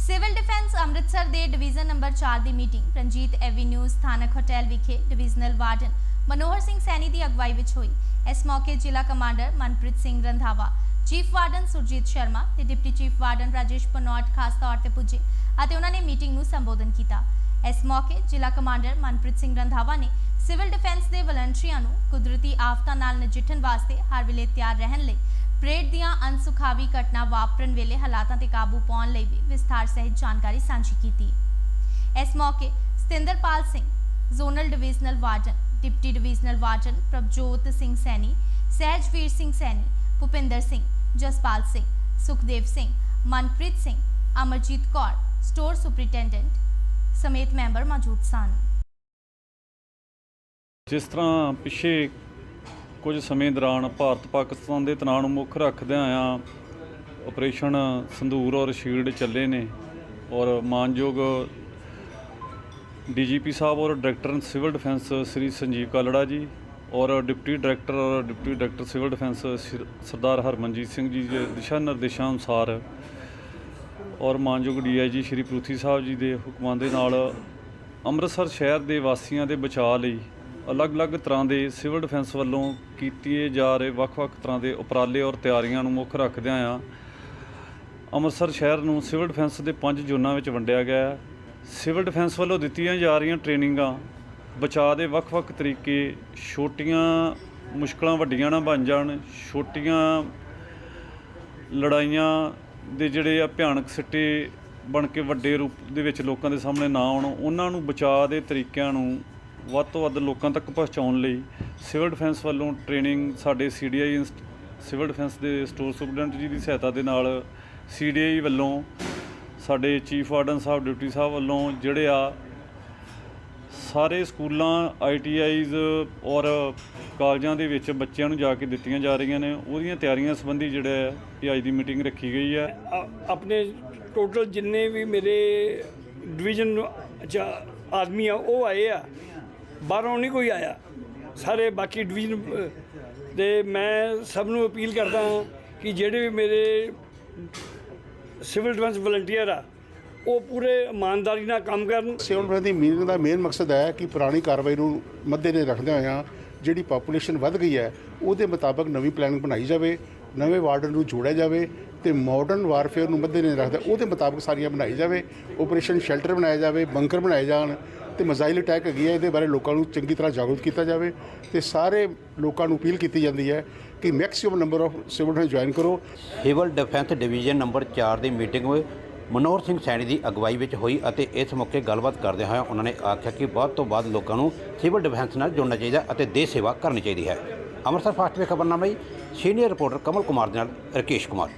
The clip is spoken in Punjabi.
ਸਿਵਲ ਡਿਫੈਂਸ ਅੰਮ੍ਰਿਤਸਰ ਦੇ ਡਿਵੀਜ਼ਨ ਨੰਬਰ 4 ਦੀ ਮੀਟਿੰਗ ਰਣਜੀਤ ਐਵੀਨਿਊ ਸਥਾਨਕ ਹੋਟਲ ਵਿਖੇ ਡਿਵੀਜ਼ਨਲ ਵਾਰਡਨ ਮਨੋਹਰ ਸਿੰਘ ਸੈਣੀ ਦੀ ਅਗਵਾਈ ਵਿੱਚ ਹੋਈ। ਇਸ ਮੌਕੇ ਜ਼ਿਲ੍ਹਾ commander Manpreet Singh Randhawa, chief warden Surjit Sharma ਤੇ deputy chief warden Rajesh Panaut ਖਾਸ ਤੌਰ ਤੇ ਪੁੱਜੇ ਅਤੇ ਉਹਨਾਂ ਨੇ ਮੀਟਿੰਗ ਨੂੰ ਸੰਬੋਧਨ ਕੀਤਾ। ਇਸ ਮੌਕੇ ਜ਼ਿਲ੍ਹਾ ਕਮਾਂਡਰ ਮਨਪ੍ਰੀਤ ਸਿੰਘ ਰੰਧਾਵਾ ਨੇ ਸਿਵਲ ਡਿਫੈਂਸ ਦੇ ਵਲੰਟੀਅਰਾਂ ਨੂੰ ਕੁਦਰਤੀ ਆਫਤਾਂ ਨਾਲ ਨਜਿੱਠਣ ਵਾਸਤੇ ਹਰ ਵੇਲੇ ਤਿਆਰ ਰਹਿਣ ਲਈ ਪਰੇਡ ਦੀਆਂ ਅਨਸੁਖਾਵੀ ਘਟਨਾ ਵਾਪਰਨ ਵੇਲੇ ਹਾਲਾਤਾਂ ਤੇ ਕਾਬੂ ਪਾਉਣ ਲਈ ਵੀ ਵਿਸਥਾਰ ਸਹਿਤ ਜਾਣਕਾਰੀ ਸਾਂਝੀ ਕੀਤੀ। ਇਸ ਮੌਕੇ Satinderpal Singh, zonal divisional warden deputy divisional warden Prabhjot Singh Saini, Sahajveer Singh Saini, Bhupinder Singh, Jaspal Singh, Sukhdev Singh, Manpreet Singh, Amarjeet Kaur, store superintendent ਸਮੇਤ ਮੈਂਬਰ ਮੌਜੂਦ ਸਨ। ਜਿਸ ਤਰ੍ਹਾਂ ਪਿਛੇ ਕੁਝ ਸਮੇਂ ਦੌਰਾਨ ਭਾਰਤ ਪਾਕਿਸਤਾਨ ਦੇ ਤਣਾਅ ਨੂੰ ਮੁੱਖ ਰੱਖਦਿਆਂ ਆ ਆਪਰੇਸ਼ਨ ਸੰਧੂਰ ਔਰ ਸ਼ੀਲਡ ਚੱਲੇ ਨੇ ਔਰ ਮਾਨਯੋਗ ਡੀਜੀਪੀ ਸਾਹਿਬ ਔਰ director civil defence Shri Sanjeev Kalra ji ਔਰ ਡਿਪਟੀ ਡਾਇਰੈਕਟਰ ਔਰ ਡਿਪਟੀ ਡਾਇਰੈਕਟਰ ਸਿਵਲ ਡਿਫੈਂਸ ਸਰ- ਸਰਦਾਰ ਹਰਮਨਜੀਤ ਸਿੰਘ ਜੀ ਦੇ ਦਿਸ਼ਾ ਨਿਰਦੇਸ਼ਾਂ ਅਨੁਸਾਰ ਔਰ ਮਾਨਯੋਗ ਡੀਆਈਜੀ ਸ਼੍ਰੀ ਪ੍ਰੂਥੀ ਸਾਹਿਬ ਜੀ ਦੇ ਹੁਕਮਾਂ ਦੇ ਨਾਲ ਅੰਮ੍ਰਿਤਸਰ ਸ਼ਹਿਰ ਦੇ ਵਾਸੀਆਂ ਦੇ ਬਚਾਅ ਲਈ ਅਲੱਗ-ਅਲੱਗ ਤਰ੍ਹਾਂ ਦੇ ਸਿਵਲ ਡਿਫੈਂਸ ਵੱਲੋਂ ਕੀਤੇ ਜਾ ਰਹੇ ਵੱਖ-ਵੱਖ ਤਰ੍ਹਾਂ ਦੇ ਉਪਰਾਲੇ ਔਰ ਤਿਆਰੀਆਂ ਨੂੰ ਮੁੱਖ ਰੱਖਦਿਆਂ ਆ, ਅੰਮ੍ਰਿਤਸਰ ਸ਼ਹਿਰ ਨੂੰ ਸਿਵਲ ਡਿਫੈਂਸ ਦੇ ਪੰਜ ਜ਼ੋਨਾਂ ਵਿੱਚ ਵੰਡਿਆ ਗਿਆ ਹੈ। ਸਿਵਲ ਡਿਫੈਂਸ ਵੱਲੋਂ ਦਿੱਤੀਆਂ ਜਾ ਰਹੀਆਂ ਟ੍ਰੇਨਿੰਗਾਂ ਬਚਾਅ ਦੇ ਵੱਖ-ਵੱਖ ਤਰੀਕੇ, ਛੋਟੀਆਂ ਮੁਸ਼ਕਲਾਂ ਵੱਡੀਆਂ ਨਾ ਬਣ ਜਾਣ, ਛੋਟੀਆਂ ਲੜਾਈਆਂ ਦੇ ਜਿਹੜੇ ਆ ਭਿਆਨਕ ਸਿੱਟੇ ਬਣ ਕੇ ਵੱਡੇ ਰੂਪ ਦੇ ਵਿੱਚ ਲੋਕਾਂ ਦੇ ਸਾਹਮਣੇ ਨਾ ਆਉਣ, ਉਹਨਾਂ ਨੂੰ ਬਚਾਅ ਦੇ ਤਰੀਕਿਆਂ ਨੂੰ ਵੱਧ ਤੋਂ ਵੱਧ ਲੋਕਾਂ ਤੱਕ ਪਹੁੰਚਾਉਣ ਲਈ ਸਿਵਲ ਡਿਫੈਂਸ ਵੱਲੋਂ ਟ੍ਰੇਨਿੰਗ ਸਾਡੇ ਸੀਡੀਆਈ ਸਿਵਲ ਡਿਫੈਂਸ ਦੇ ਸਟੋਰ ਸੁਪਰਡੈਂਟ ਜੀ ਦੀ ਸਹਾਇਤਾ ਦੇ ਨਾਲ ਸੀਡੀਆਈ ਵੱਲੋਂ ਸਾਡੇ ਚੀਫ ਵਾਰਡਨ ਸਾਹਿਬ ਡਿਊਟੀ ਸਾਹਿਬ ਵੱਲੋਂ ਜਿਹੜੇ ਆ ਸਾਰੇ ਸਕੂਲਾਂ ਆਈਟੀਆਈਜ਼ ਔਰ ਕਾਲਜਾਂ ਦੇ ਵਿੱਚ ਬੱਚਿਆਂ ਨੂੰ ਜਾ ਕੇ ਦਿੱਤੀਆਂ ਜਾ ਰਹੀਆਂ ਨੇ। ਉਹਦੀਆਂ ਤਿਆਰੀਆਂ ਸੰਬੰਧੀ ਜਿਹੜਾ ਹੈ ਇਹ ਅੱਜ ਦੀ ਮੀਟਿੰਗ ਰੱਖੀ ਗਈ ਹੈ। ਆਪਣੇ ਟੋਟਲ ਜਿੰਨੇ ਵੀ ਮੇਰੇ ਡਿਵੀਜ਼ਨ ਚ ਆਦਮੀ ਆ, ਉਹ ਆਏ ਆ। ਬਾਹਰੋਂ ਨਹੀਂ ਕੋਈ ਆਇਆ। ਸਾਰੇ ਬਾਕੀ ਡਿਵੀਜ਼ਨ ਅ, ਦੇ ਮੈਂ ਸਭ ਨੂੰ ਅਪੀਲ ਕਰਦਾ ਹਾਂ ਕਿ ਜਿਹੜੇ ਵੀ ਮੇਰੇ ਸਿਵਲ ਡਿਫੈਂਸ ਵਲੰਟੀਅਰ ਆ ਉਹ ਪੂਰੇ ਇਮਾਨਦਾਰੀ ਨਾਲ ਕੰਮ ਕਰਨ। ਸਿਵਲ ਡਿਫੈਂਸ ਦੀ ਮੀਟਿੰਗ ਦਾ ਮੇਨ ਮਕਸਦ ਹੈ ਕਿ ਪੁਰਾਣੀ ਕਾਰਵਾਈ ਨੂੰ ਮੱਦੇ ਨੇ ਰੱਖਦੇ ਹੋਇਆਂ ਜਿਹੜੀ ਪਾਪੂਲੇਸ਼ਨ ਵੱਧ ਗਈ ਹੈ ਉਹਦੇ ਮੁਤਾਬਕ ਨਵੀਂ ਪਲੈਨਿੰਗ ਬਣਾਈ ਜਾਵੇ ਨਵੇਂ ਵਾਰਡਨ ਨੂੰ ਜੋੜਿਆ ਜਾਵੇ ਤੇ ਮਾਡਰਨ ਵਾਰਫੇਅਰ ਨੂੰ ਮੱਦੇ ਨੇ ਰੱਖਦਾ ਉਹਦੇ ਮੁਤਾਬਕ ਸਾਰੀਆਂ ਬਣਾਈ ਜਾਵੇ ਆਪਰੇਸ਼ਨ ਸ਼ੈਲਟਰ ਬਣਾਇਆ ਜਾਵੇ ਬੰਕਰ ਬਣਾਏ ਜਾਣ ਤੇ ਮਜ਼ਾਈਲ ਅਟੈਕ ਹੈਗੀ ਹੈ, ਇਹਦੇ ਬਾਰੇ ਲੋਕਾਂ ਨੂੰ ਚੰਗੀ ਤਰ੍ਹਾਂ ਜਾਗਰੂਕ ਕੀਤਾ ਜਾਵੇ ਤੇ ਸਾਰੇ ਲੋਕਾਂ ਨੂੰ ਅਪੀਲ ਕੀਤੀ ਜਾਂਦੀ ਹੈ ਕਿ maximum number of civil defence join ਕਰੋ। ਸਿਵਲ ਡਿਫੈਂਸ ਡਿਵੀਜ਼ਨ ਨੰਬਰ 4 ਦੀ ਮੀਟਿੰਗ ਮਨੋਹਰ ਸਿੰਘ ਸੈਣੀ ਦੀ ਅਗਵਾਈ ਵਿੱਚ ਹੋਈ ਅਤੇ ਇਸ ਮੌਕੇ ਗੱਲਬਾਤ ਕਰਦੇ ਹੋਏ ਉਹਨਾਂ ਨੇ ਆਖਿਆ ਕਿ ਵੱਧ ਤੋਂ ਵੱਧ ਲੋਕਾਂ ਨੂੰ ਸਿਵਲ ਡਿਫੈਂਸ ਨਾਲ ਜੁੜਨਾ ਚਾਹੀਦਾ ਅਤੇ ਦੇਸ਼ ਸੇਵਾ ਕਰਨੀ ਚਾਹੀਦੀ ਹੈ। ਅੰਮ੍ਰਿਤਸਰ ਫਾਸਟ ਵੇ ਖਬਰਨਾਮਾ ਲਈ ਸੀਨੀਅਰ ਰਿਪੋਰਟਰ ਕਮਲ ਕੁਮਾਰ ਦੇ ਨਾਲ ਰਕੇਸ਼ ਕੁਮਾਰ।